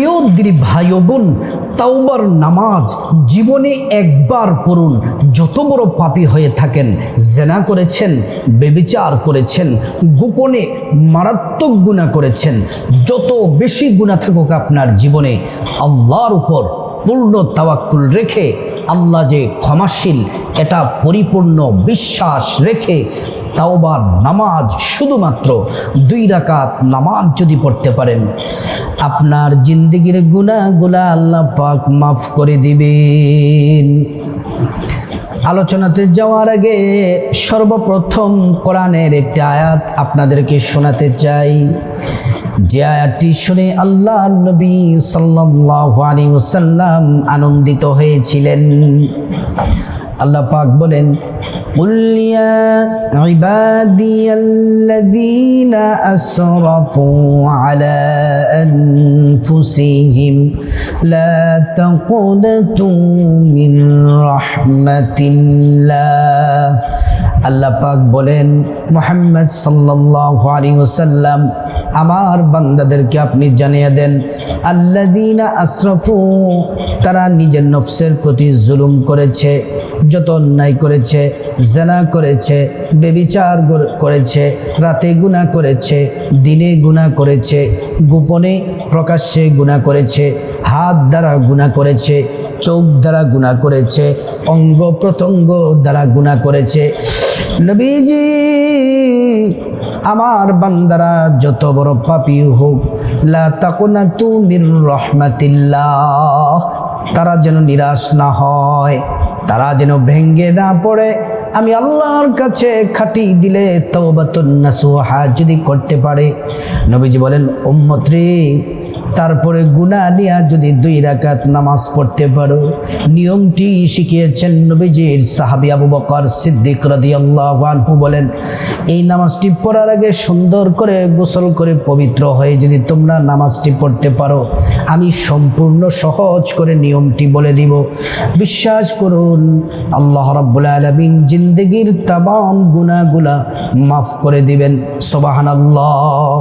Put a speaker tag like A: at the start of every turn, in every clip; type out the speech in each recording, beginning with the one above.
A: প্রিয় দিদি ভাই বোন, তাওবার নামাজ জীবনে একবার পড়ুন। যত বড় পাপী হয়ে থাকেন, জেনা করেছেন, বেবিচার করেছেন, গোপনে মারাত্মক গুণা করেছেন, যত বেশি গুণা থাকুক আপনার জীবনে, আল্লাহর উপর পূর্ণ তাওয়াক্কুল রেখে, আল্লাহ যে ক্ষমাশীল, এটা পরিপূর্ণ বিশ্বাস রেখে তাওবার, নামাজ শুধুমাত্র দুই রাকাত নামাজ যদি পড়তে পারেন, আপনার জিন্দগির গুণাগুলা আল্লাহ পাক মাফ করে দিবেন। আলোচনাতে যাওয়ার আগে সর্বপ্রথম কোরআনের একটি আয়াত আপনাদেরকে শোনাতে চাই। যে আয়াতটি শুনে আল্লাহ নবী ওয়াসাল্লাম আনন্দিত হয়েছিলেন। আল্লাহ পাক বলেন উলিয়া ইবাদিয়াল্লাযীনা আসরাফু আলা আনফুসিহিম লা তাকুনাতু মিন রাহমাতিল্লাহ আল্লাহ পাক বলেন, মোহাম্মদ সাল্লাল্লাহু আলাইহি ওয়াসাল্লাম, আমার বান্দাদেরকে আপনি জানিয়ে দেন আল্লাদিনা আশরাফু তারা নিজের নফসের প্রতি জুলুম করেছে, যত অন্যায় করেছে, জেনা করেছে, বেবিচার করেছে, রাতে গুনাহ করেছে, দিনে গুনাহ করেছে, গোপনে প্রকাশ্যে গুনাহ করেছে, হাত দ্বারা গুনাহ করেছে চোখ দ্বারা গুণা করেছে, অঙ্গ প্রত্যঙ্গ দ্বারা গুণা করেছে। নবীজি, আমার বান্দারা যত বড় পাপি হোক, লা তুমির মির রহমাতিল্লাহ, তারা যেন নিরাশ না হয়, তারা যেন ভেঙ্গে না পড়ে। আমি আল্লাহর কাছে খাটি দিলে নাসুহা যদি করতে পারে। নবীজি বলেন উম্মত তারপরে গুনা নিয়া যদি দুই রাকাত নামাজ পড়তে পারো। নিয়মটি শিখিয়েছেন নবীজির সাহাবি আবু বকর সিদ্দিক রাদিয়াল্লাহু বলেন, এই নামাজটি পড়ার আগে সুন্দর করে গোসল করে পবিত্র হয়ে যদি তোমরা নামাজটি পড়তে পারো, আমি সম্পূর্ণ সহজ করে নিয়মটি বলে দিব। বিশ্বাস করুন, আল্লাহ রাব্বুল আলামিন জিন্দগির তামাম গুনাহগুলা মাফ করে দিবেন, সুবহানাল্লাহ।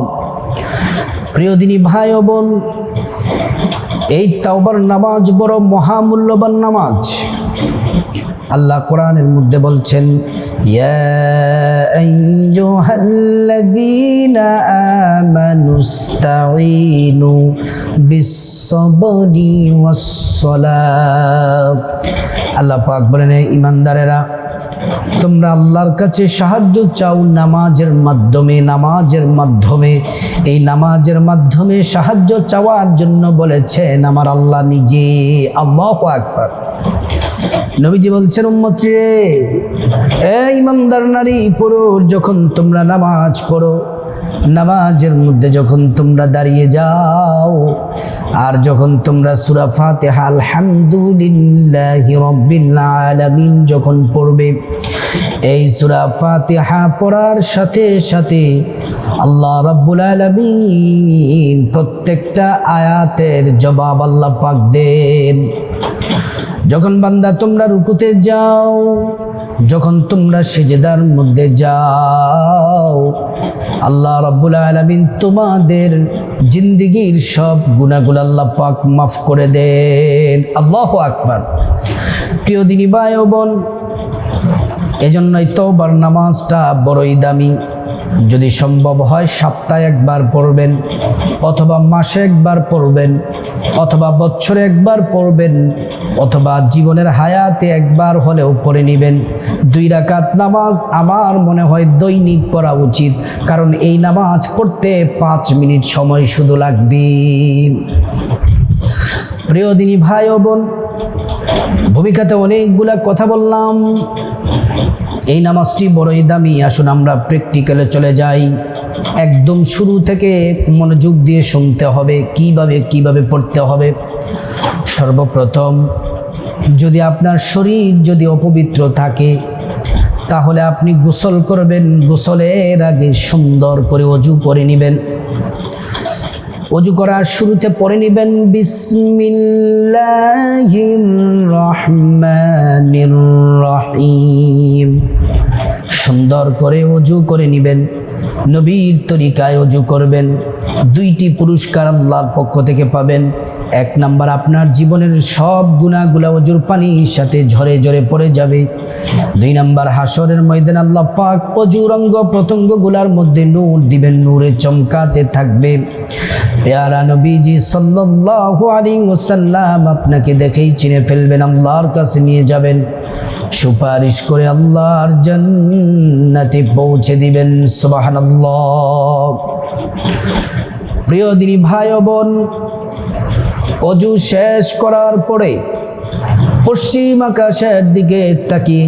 A: প্রিয় দিনী ভাই বোন, এই তাওবার নামাজ বড় মহামূল্যবান নামাজ। আল্লাহ কোরআনের মধ্যে বলছেন আল্লাহ পাক বলেন, হে ঈমানদারেরা তোমরা আল্লাহর কাছে সাহায্য চাও নামাজের মাধ্যমে নামাজের মাধ্যমে। এই নামাজের মাধ্যমে সাহায্য চাওয়ার জন্য বলেছেন, আমার আল্লাহ নিজে আল্লাহ একবার নবীজি বলছেন, উম্মত্রী রে এই ইমানদার নারী, পড়ো যখন তোমরা নামাজ পড়ো। নামাজের মধ্যে যখন তোমরা দাঁড়িয়ে যাও, আর যখন তোমরা সুরা ফাতিহা, আলহামদুলিল্লাহি আলামিন যখন পড়বে, এই সুরা ফাতিহা পড়ার সাথে সাথে আল্লাহ রাব্বুল আলামিন প্রত্যেকটা আয়াতের জবাব আল্লাহ পাক দেন। যখন বান্দা তোমরা রুকুতে যাও যখন তোমরা সেজেদার মধ্যে যাও, আল্লাহ রব্বুল আলমিন তোমাদের জিন্দিগির সব গুণাগুলো আল্লাহ পাক মাফ করে দেন। আল্লাহ আকবার। প্রিয় দিনী ও বোন, এজন্যই তওবার নামাজটা বড়ই দামি। যদি সম্ভব হয় সপ্তাহে একবার পড়বেন, অথবা মাসে একবার পড়বেন, অথবা বছরে একবার পড়বেন, অথবা জীবনের হায়াতে একবার হলেও পড়ে নেবেন। দুই রাকাত নামাজ আমার মনে হয় দৈনিক পড়া উচিত, কারণ এই নামাজ পড়তে পাঁচ মিনিট সময় শুধু লাগবে। প্রিয় দিনী ভাই ও বোন, ভূমিকাতে অনেকগুলা কথা বললাম। এই নামাজটি বড়ই দামি। আসুন আমরা প্র্যাকটিক্যালে চলে যাই। একদম শুরু থেকে মনোযোগ দিয়ে শুনতে হবে, কীভাবে কীভাবে পড়তে হবে। সর্বপ্রথম, যদি আপনার শরীর যদি অপবিত্র থাকে, তাহলে আপনি গোসল করবেন। গোসলের আগে সুন্দর করে অজু করে নেবেন। অজু করার শুরুতে পড়ে নেবেন বিসমিল্লাহির রহিম। সুন্দর করে অজু করে নেবেন, নবীর তরিকায় অজু করবেন, দুইটি পুরস্কার আল্লাহর পক্ষ থেকে পাবেন। এক নাম্বার আপনার জীবনের সব গুণাগুলা অজুর পানির সাথে ঝরে ঝরে পড়ে যাবে। দুই নাম্বার হাসরের ময়দান আল্লাহ পাক অজুর অঙ্গ প্রত্যঙ্গগুলার মধ্যে নূর দিবেন, নূরে চমকাতে থাকবে। পেয়ারা নবীজি সাল্লাল্লাহু আলাইহি ওয়াসাল্লাম আপনাকে দেখেই চিনে ফেলবেন, আল্লাহর কাছে নিয়ে যাবেন। সুপারিশ করে আল্লাহর জান্নাতে পৌঁছে দিবেন, সুবহানাল্লাহ। প্রিয় দিনী ভাই বোন অজু শেষ করার পরে পশ্চিম আকাশের দিকে তাকিয়ে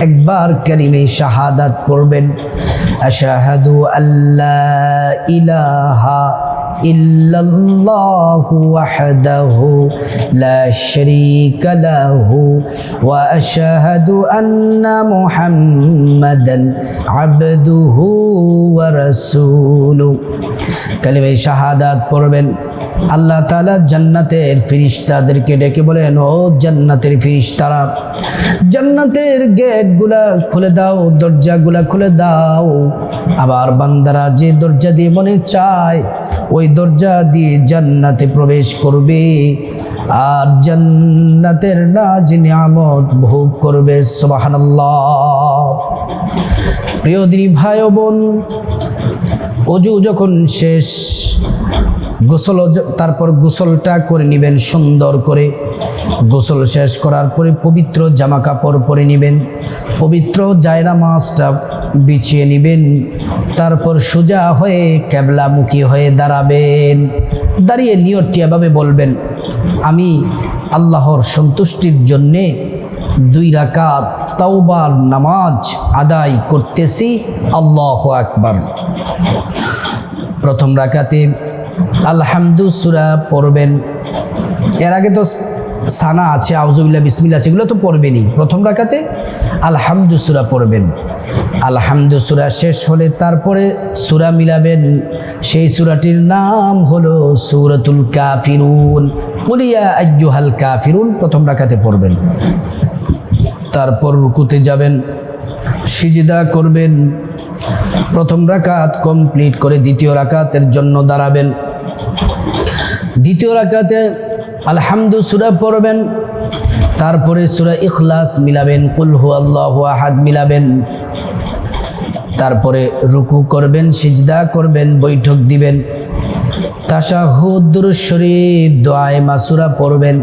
A: একবার কারিমে শাহাদাত পড়বেন, আশাহাদু আল্লাহ ইলাহা ওয়াহদাহু লা শারীকা লাহু ওয়া আশহাদু আন্না মুহাম্মাদান আবদুহু ওয়া রাসূলুহু কালিমে শাহাদাত পড়বেন। আল্লাহ তাআলা জান্নাতের ফিরিস্তাদেরকে ডেকে বলেন, ও জান্নাতের ফিরিস্তারা, জান্নাতের গেটগুলা খুলে দাও, দরজাগুলা খুলে দাও। আবার বান্দারা যে দরজা দিয়ে মনে চায়, ওই দরজা দিয়ে জান্নাতে প্রবেশ করবে। আর জান্নাতের নাজ নিয়ামত ভোগ করবে, সুবহানাল্লাহ। প্রিয় দিনী ভাই বোন, অজু যখন শেষ, গোসল তারপর গোসলটা করে নেবেন সুন্দর করে। গোসল শেষ করার পরে পবিত্র জামা কাপড় পরে নেবেন। পবিত্র জায়রা মাছটা বিছিয়ে নেবেন। তারপর সোজা হয়ে ক্যাবলামুখী হয়ে দাঁড়াবেন। দাঁড়িয়ে নিয়তটি এভাবে বলবেন, আমি আল্লাহর সন্তুষ্টির জন্যে দুই রাকাত তাওবার নামাজ আদায় করতেছি। আল্লাহ আকবার। প্রথম রাকাতে আলহামদু সুরা পড়বেন। এর আগে তো সানা আছে আউজুবিল্লা বিসমিল্লা আছে, এগুলো তো পড়বেনই। প্রথম রাকাতে আলহামদু সুরা পড়বেন। আলহামদু সুরা শেষ হলে তারপরে সুরা মিলাবেন। সেই সুরাটির নাম হলো সুরতুল কাফিরুন। কুলিয়া আজ্জুহাল কাফিরুন, প্রথম রাকাতে পড়বেন। তারপর রুকুতে যাবেন, সিজিদা করবেন। প্রথম রাকাত কমপ্লিট করে দ্বিতীয় রাকাতের জন্য দাঁড়াবেন। দ্বিতীয় রাকাতে আলহামদু সুরা পড়বেন, তারপরে সুরা ইখলাস মিলাবেন কুলহু আল্লাহ আহাদ মিলাবেন, তারপরে রুকু করবেন, সিজদা করবেন, বৈঠক দিবেন তাশাহুদ্দুর শরীফ, দোয়ায় মাসুরা পড়বেন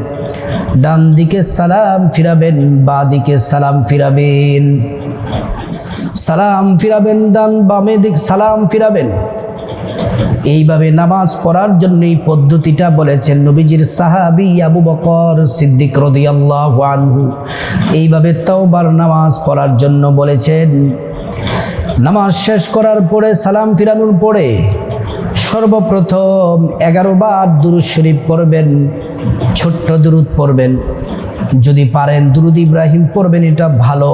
A: ডান দিকে সালাম ফিরাবেন বা দিকে সালাম ফিরাবেন সালাম ফিরাবেন, ডান বামে দিক সালাম ফিরাবেন এইভাবে নামাজ পড়ার জন্য এই পদ্ধতিটা বলেছেন নবীজির সাহাবি আবু বকর সিদ্দিক রদিয়াল্লাহু আনহু। এইভাবে তাওবার নামাজ পড়ার জন্য বলেছেন, নামাজ শেষ করার পরে সালাম ফিরানোর পরে সর্বপ্রথম এগারো বার দুরুদ শরীফ পড়বেন, ছোট্ট দুরুদ পড়বেন। যদি পারেন দুরুদ ইব্রাহিম পড়বেন, এটা ভালো।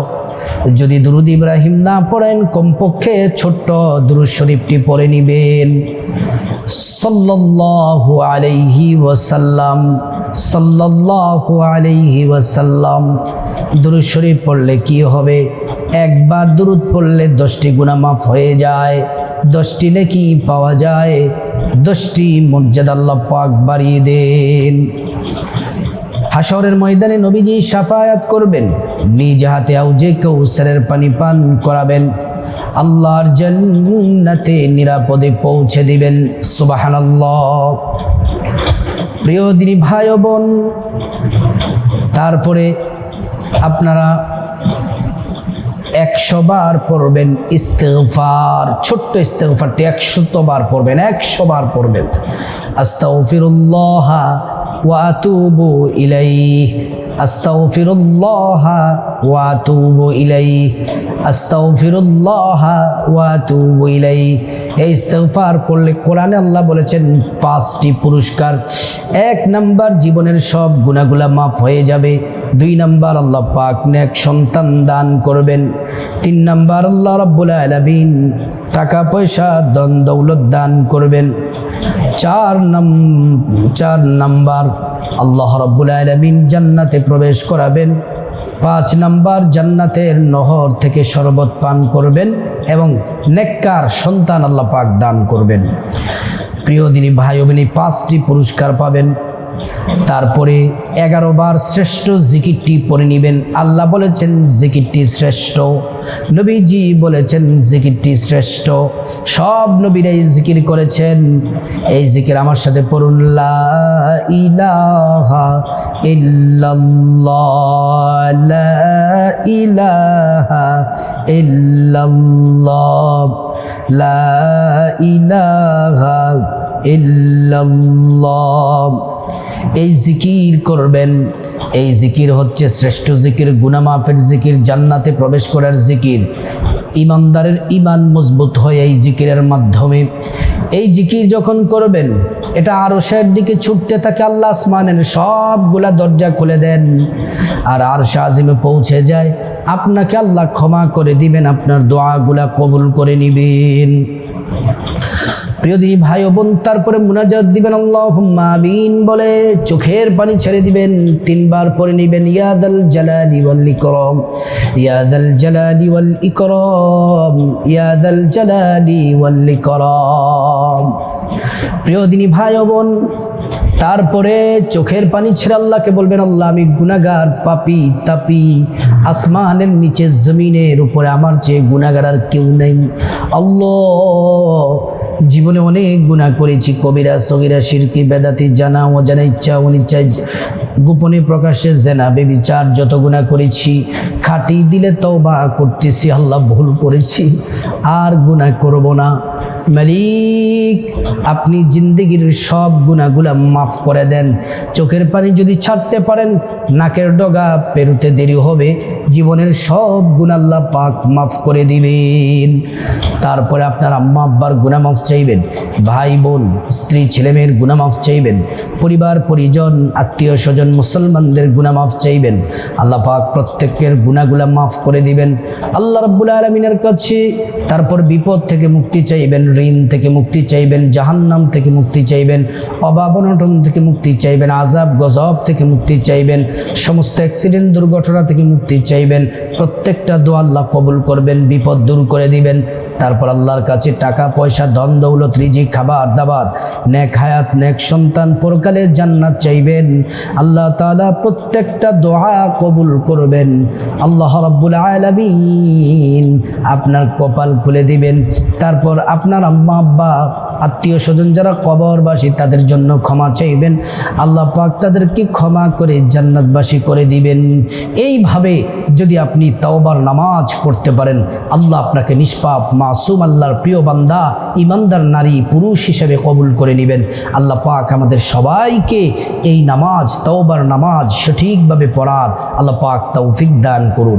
A: যদি দুরুদ ইব্রাহিম না পড়েন, কমপক্ষে ছোট্ট দুরুদ শরীফটি পড়ে নিবেন। সাল্লাল্লাহু আলাইহি ওয়াসাল্লাম, সাল্লাল্লাহু আলাইহি ওয়াসাল্লাম, দুরুদ শরীফ পড়লে কি হবে? একবার দুরুদ পড়লে দশটি গুনাহ মাফ হয়ে যায়, দশটি নেকি পাওয়া যায়, দশটি মর্যাদা আল্লাহ পাক বাড়িয়ে দেন। হাসরের ময়দানে নবীজি সাফায়াত করবেন। নিজ হাতে আউজে কৌসারের পানি পান করাবেন। আল্লাহর জান্নাতে নিরাপদে পৌঁছে দিবেন। সুবহানাল্লাহ। প্রিয় দিনী ভাই বোন, তারপরে আপনারা একশো বার পড়বেন ইস্তেগফার, ছোট্ট ইস্তেগফারটি একশত বার পড়বেন, একশো বার পড়বেন। আস্তাগফিরুল্লাহ ওয়া আতুবু ইলাইহি الله ওয়া আতুবু ইলাইহি الله আতুবু ইলাইহি। এই ইস্তেগফার পড়লে কোরআনে আল্লাহ বলেছেন, পাঁচটি পুরস্কার, এক নাম্বার জীবনের সব গুণাগুলা মাফ হয়ে যাবে। দুই নাম্বার আল্লাহ পাক নেক সন্তান দান করবেন। তিন নাম্বার আল্লাহ রাব্বুল আলামিন টাকা পয়সা দন দৌলত দান করবেন। চার নাম, চার নাম্বার আল্লাহ রাব্বুল আলামিন জান্নাতে প্রবেশ করাবেন। পাঁচ নাম্বার জান্নাতের নহর থেকে শরবত পান করবেন এবং নেককার সন্তান আল্লাহ পাক দান করবেন। প্রিয় দিনী ভাই অভিনী পাঁচটি পুরস্কার পাবেন। তারপরে এগারো বার শ্রেষ্ঠ জিকিরটি পড়ে নেবেন। আল্লাহ বলেছেন, জিকিরটি শ্রেষ্ঠ। নবীজি বলেছেন, জিকিরটি শ্রেষ্ঠ। সব নবীরাই জিকির করেছেন। এই জিকির আমার সাথে পড়ুন ইলাহা ইলাহা ইল্লাল্লাহ। লা ইলাহা ইল্লাল্লাহ। এই জিকির করবেন। এই জিকির হচ্ছে শ্রেষ্ঠ জিকির, গুনামাফের জিকির, জান্নাতে প্রবেশ করার জিকির। ইমানদারের ইমান মজবুত হয় এই জিকিরের মাধ্যমে। এই জিকির যখন করবেন, এটা আরশের দিকে ছুটতে থাকে আল্লাহ আসমানের সবগুলা দরজা খুলে দেন। আর আর আজিমে পৌঁছে যায়। আপনাকে আল্লাহ ক্ষমা করে দিবেন, আপনার দোয়াগুলা কবুল করে নিবেন। প্রিয় দিদি ভাই বোন, তারপরে মুনাজাত দিবেন আল্লাহ আমিন বলে চোখের পানি ছেড়ে দিবেন, তিনবার পরে নিবেন ইয়াদাল জালালি ওয়াল ইকরাম ইয়াদাল জালালি ওয়াল ইকরাম ইয়াদাল জালালি ওয়াল ইকরাম। প্রিয় দিনী ভাই বোন, তারপরে চোখের পানি ছেড়ে আল্লাহকে বলবেন, আল্লাহ আমি গুনাগার পাপি, তাপি, আসমানের নিচে, জমিনের উপরে আমার চেয়ে গুনাগার আর কেউ নেই। আল্লাহ জীবনে অনেক গুণা করেছি, কবিরা, সগিরা শিরকি বেদাতি, জানা, অজানা ইচ্ছা, অনিচ্ছা, গোপনে প্রকাশ্যে জেনা বেবি বেবিচার, যত গুণা করেছি, খাটি দিলে তওবা করতেছি, আল্লাহ ভুল করেছি, আর গুণা করব না। মালিক, আপনি জিন্দগির সব গুণাগুলা মাফ করে দেন। চোখের পানি যদি ছাড়তে পারেন, নাকের ডগা পেরুতে দেরি হবে। জীবনের সব গুণাল্লাহ পাক মাফ করে দিবেন। তারপরে আপনার আম্মা আব্বার গুণা মাফ চাইবেন, ভাই বোন, স্ত্রী, ছেলেমেয়ের গুণা মাফ চাইবেন, পরিবার, পরিজন, আত্মীয় স্বজন, মুসলমানদের গুণা মাফ চাইবেন। আল্লাহ পাক প্রত্যেকের গুণাগুলা মাফ করে দিবেন। আল্লাহ রব্বুল আলমিনের কাছে তারপর বিপদ থেকে মুক্তি চাইবেন, ঋণ থেকে মুক্তি চাইবেন, জাহান্নাম থেকে মুক্তি চাইবেন, অভাব অনটন থেকে মুক্তি চাইবেন আজাব গজব থেকে মুক্তি চাইবেন, সমস্ত অ্যাক্সিডেন্ট, দুর্ঘটনা থেকে মুক্তি চাইবেন, প্রত্যেকটা দোয়া আল্লাহ কবুল করবেন, বিপদ দূর করে দিবেন। তারপর আল্লাহর কাছে টাকা, পয়সা, ধন, দৌলত, রিজিক, খাবার দাবার নেক হায়াত, নেক সন্তান পরকালে জান্নাত চাইবেন। আল্লাহ তাআলা প্রত্যেকটা দোয়া কবুল করবেন। আল্লাহ রাব্বুল আলামিন আপনার কপাল খুলে দিবেন। তারপর আপনার আম্মা আব্বা আত্মীয় স্বজন যারা কবরবাসী, তাদের জন্য ক্ষমা চাইবেন। আল্লাহ পাক তাদেরকে ক্ষমা করে জান্নাতবাসী করে দিবেন। এইভাবে যদি আপনি তাওবার নামাজ পড়তে পারেন, আল্লাহ আপনাকে নিষ্পাপ, মাসুম আল্লাহর প্রিয় বান্দা, ইমানদার নারী, পুরুষ হিসেবে কবুল করে নেবেন। আল্লাহ পাক আমাদের সবাইকে এই নামাজ, তাওবার নামাজ সঠিকভাবে পড়ার আল্লাহ পাক তৌফিক দান করুন।